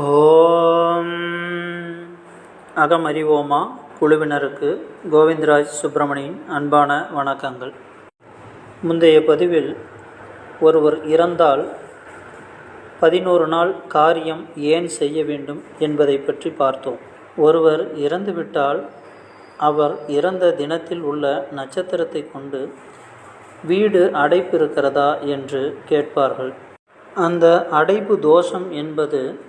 ஓம். அகமறிவோமா குழுவினருக்கு கோவிந்தராஜ் சுப்பிரமணியின் அன்பான வணக்கங்கள். முந்தைய பதிவில் ஒருவர் இறந்தால் பதினோரு நாள் காரியம் ஏன் செய்ய வேண்டும் என்பதை பற்றி பார்த்தோம். ஒருவர் இறந்துவிட்டால் அவர் இறந்த தினத்தில் உள்ள நட்சத்திரத்தை கொண்டு வீடு அடைப்பு இருக்கிறதா என்று கேட்பார்கள். அந்த அடைப்பு தோஷம் என்பது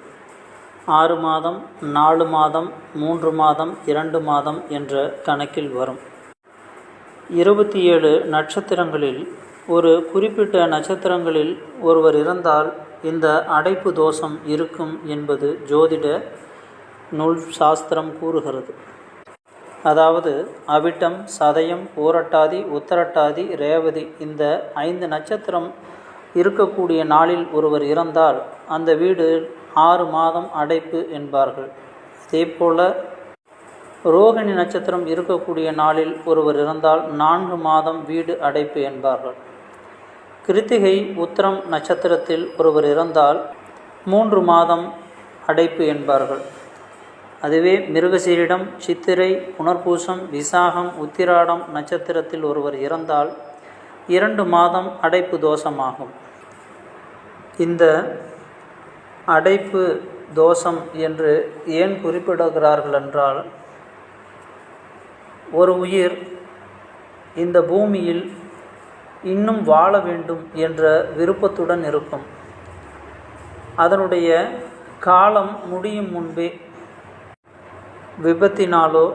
ஆறு மாதம் நாலு மாதம் மூன்று மாதம் இரண்டு மாதம் என்ற கணக்கில் வரும். இருபத்தி ஏழு நட்சத்திரங்களில் ஒரு குறிப்பிட்ட நட்சத்திரங்களில் ஒருவர் இறந்தால் இந்த அடைப்பு தோஷம் இருக்கும் என்பது ஜோதிட நூல் சாஸ்திரம் கூறுகிறது. அதாவது அவிட்டம் சதயம் பூரட்டாதி உத்தரட்டாதி ரேவதி இந்த ஐந்து நட்சத்திரம் இருக்கக்கூடிய நாளில் ஒருவர் இறந்தால் அந்த வீடு ஆறு மாதம் அடைப்பு என்பார்கள். அதேபோல் ரோகிணி நட்சத்திரம் இருக்கக்கூடிய நாளில் ஒருவர் இறந்தால் நான்கு மாதம் வீடு அடைப்பு என்பார்கள். கிருத்திகை உத்திரம் நட்சத்திரத்தில் ஒருவர் இறந்தால் மூன்று மாதம் அடைப்பு என்பார்கள். அதுவே மிருகசீரிடம் சித்திரை புனர்பூசம் விசாகம் உத்திராடம் நட்சத்திரத்தில் ஒருவர் இறந்தால் இரண்டு மாதம் அடைப்பு தோஷமாகும். இந்த அடைப்பு தோஷம் என்று ஏன் குறிப்பிடுகிறார்கள் என்றால் ஒரு உயிர் இந்த பூமியில் இன்னும் வாழ வேண்டும் என்ற விருப்பத்துடன் இருக்கும். அதனுடைய காலம் முடியும் முன்பே விபத்தினாலோ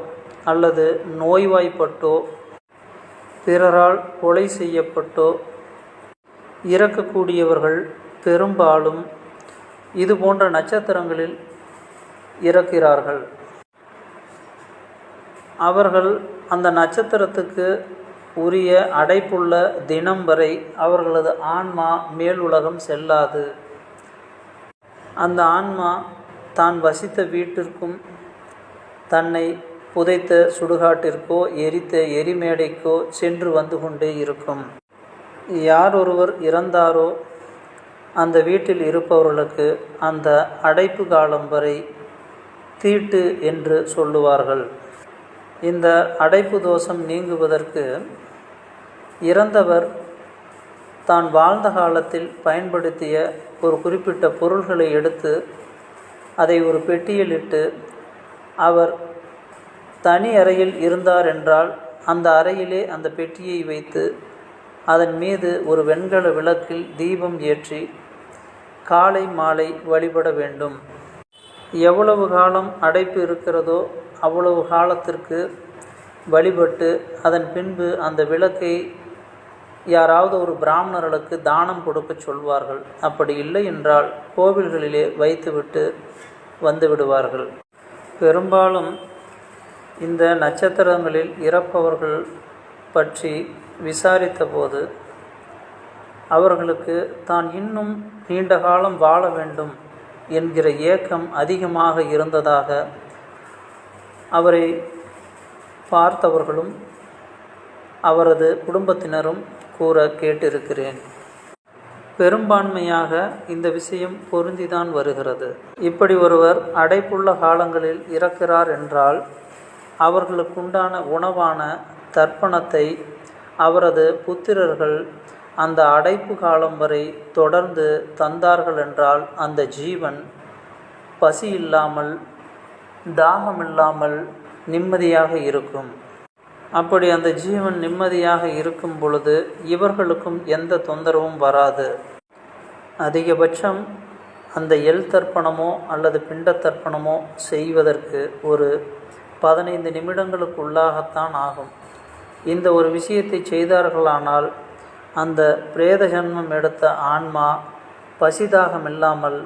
அல்லது நோய்வாய்ப்பட்டோ பிறரால் கொலை செய்யப்பட்டோ இறக்கக்கூடியவர்கள் பெரும்பாலும் இது போன்ற நட்சத்திரங்களில் இறக்கிறார்கள். அவர்கள் அந்த நட்சத்திரத்துக்கு உரிய அடைப்புள்ள தினம் வரை அவர்களது ஆன்மா மேல் உலகம் செல்லாது. அந்த ஆன்மா தான் வசித்த வீட்டிற்கும் தன்னை புதைத்த சுடுகாட்டிற்கோ எரித்த எரிமேடைக்கோ சென்று வந்து கொண்டே இருக்கும். யார் ஒருவர் இறந்தாரோ அந்த வீட்டில் இருப்பவர்களுக்கு அந்த அடைப்பு காலம் வரை தீட்டு என்று சொல்லுவார்கள். இந்த அடைப்பு தோஷம் நீங்குவதற்கு இறந்தவர் தான் வாழ்ந்த காலத்தில் பயன்படுத்திய ஒரு குறிப்பிட்ட பொருள்களை எடுத்து அதை ஒரு பெட்டியில் இட்டு அவர் தனி அறையில் இருந்தார் என்றால் அந்த அறையிலே அந்த பெட்டியை வைத்து அதன் மீது ஒரு வெண்கல விளக்கில் தீபம் ஏற்றி காலை மாலை வழிபட வேண்டும். எவ்வளவு காலம் அடைப்பு இருக்கிறதோ அவ்வளவு காலத்திற்கு வழிபட்டு அதன் பின்பு அந்த விளக்கை யாராவது ஒரு பிராமணர்களுக்கு தானம் கொடுக்க சொல்வார்கள். அப்படி இல்லை என்றால் கோவில்களிலே வைத்துவிட்டு வந்து விடுவார்கள். பெரும்பாலும் இந்த நட்சத்திரங்களில் இறப்பவர்கள் பற்றி விசாரித்தபோது அவர்களுக்கு தான் இன்னும் நீண்ட காலம் வாழ வேண்டும் என்கிற ஏக்கம் அதிகமாக இருந்ததாக அவரை பார்த்தவர்களும் அவரது குடும்பத்தினரும் கூற கேட்டிருக்கிறேன். பெரும்பான்மையாக இந்த விஷயம் பொருந்திதான் வருகிறது. இப்படி ஒருவர் அடைப்புள்ள காலங்களில் இறக்கிறார் என்றால் அவர்களுக்குண்டான உணவான தர்ப்பணத்தை அவரது புத்திரர்கள் அந்த அடைப்பு காலம் வரை தொடர்ந்து தந்தார்கள் என்றால் அந்த ஜீவன் பசி இல்லாமல் தாகம் இல்லாமல் நிம்மதியாக இருக்கும். அப்படி அந்த ஜீவன் நிம்மதியாக இருக்கும் பொழுது இவர்களுக்கும் எந்த தொந்தரவும் வராது. அதிகபட்சம் அந்த எல் தர்ப்பணமோ அல்லது பிண்ட தர்ப்பணமோ செய்வதற்கு ஒரு பதினைந்து நிமிடங்களுக்கு உள்ளாகத்தான் ஆகும். இந்த ஒரு விஷயத்தை செய்தார்களானால் அந்த பிரேத ஜன்மம் எடுத்த ஆன்மா பசிதாகம் இல்லாமல்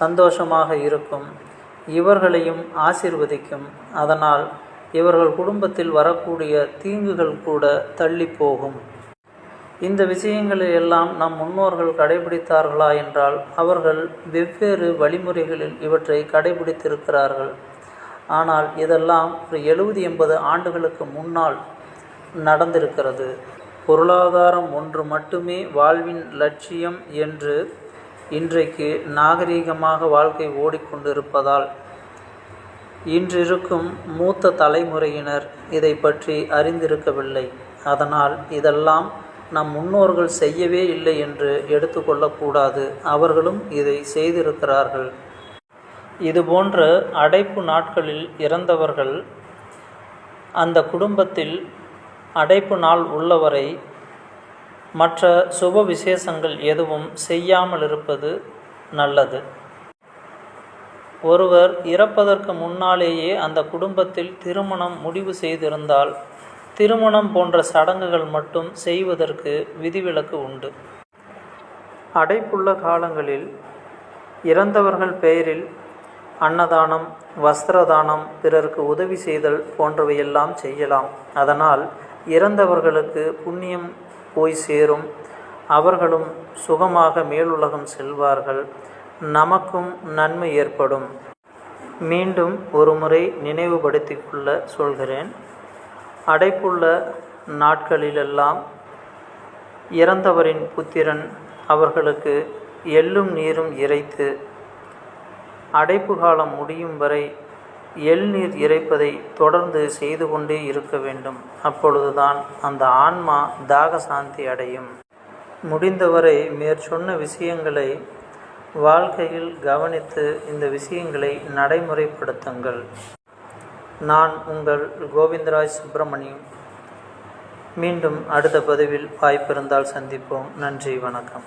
சந்தோஷமாக இருக்கும். இவர்களையும் ஆசிர்வதிக்கும். அதனால் இவர்கள் குடும்பத்தில் வரக்கூடிய தீங்குகள் கூட தள்ளி போகும். இந்த விஷயங்களை எல்லாம் நம் முன்னோர்கள் கடைபிடித்தார்களா என்றால் அவர்கள் வெவ்வேறு வழிமுறைகளில் இவற்றை கடைபிடித்திருக்கிறார்கள். ஆனால் இதெல்லாம் ஒரு எழுபது எண்பது ஆண்டுகளுக்கு முன்னால் நடந்திருக்கிறது. பொருளாதாரம் ஒன்று மட்டுமே வாழ்வின் லட்சியம் என்று இன்றைக்கு நாகரீகமாக வாழ்க்கை ஓடிக்கொண்டிருப்பதால் இன்றிருக்கும் மூத்த தலைமுறையினர் இதை பற்றி அறிந்திருக்கவில்லை. அதனால் இதெல்லாம் நம் முன்னோர்கள் செய்யவே இல்லை என்று எடுத்துக்கொள்ளக்கூடாது. அவர்களும் இதை செய்திருக்கிறார்கள். இதுபோன்ற அடைப்பு நாட்களில் இறந்தவர்கள் அந்த குடும்பத்தில் அடைப்பு நாள் உள்ளவரை மற்ற சுப விசேஷங்கள் எதுவும் செய்யாமல் இருப்பது நல்லது. ஒருவர் இறப்பதற்கு முன்னாலேயே அந்த குடும்பத்தில் திருமணம் முடிவு செய்திருந்தால் திருமணம் போன்ற சடங்குகள் மட்டும் செய்வதற்கு விதிவிலக்கு உண்டு. அடைப்புள்ள காலங்களில் இறந்தவர்கள் பெயரில் அன்னதானம் வஸ்திரதானம் பிறருக்கு உதவி செய்தல் போன்றவையெல்லாம் செய்யலாம். அதனால் இறந்தவர்களுக்கு புண்ணியம் போய் சேரும். அவர்களும் சுகமாக மேலுலகம் செல்வார்கள். நமக்கும் நன்மை ஏற்படும். மீண்டும் ஒருமுறை நினைவுபடுத்திக் கொள்ள சொல்கிறேன். அடைப்புள்ள நாட்களிலெல்லாம் இறந்தவரின் புத்திரன் அவர்களுக்கு எள்ளும் நீரும் இறைத்து அடைப்பு காலம் முடியும் வரை எள்நீர் இறைப்பதை தொடர்ந்து செய்து கொண்டே இருக்க வேண்டும். அப்பொழுதுதான் அந்த ஆன்மா தாக சாந்தி அடையும். முடிந்தவரை மேற்சொன்ன விஷயங்களை வாழ்க்கையில் கவனித்து இந்த விஷயங்களை நடைமுறைப்படுத்துங்கள். நான் உங்கள் கோவிந்தராஜ் சுப்பிரமணியம். மீண்டும் அடுத்த பதிவில் வாய்ப்பிருந்தால் சந்திப்போம். நன்றி வணக்கம்.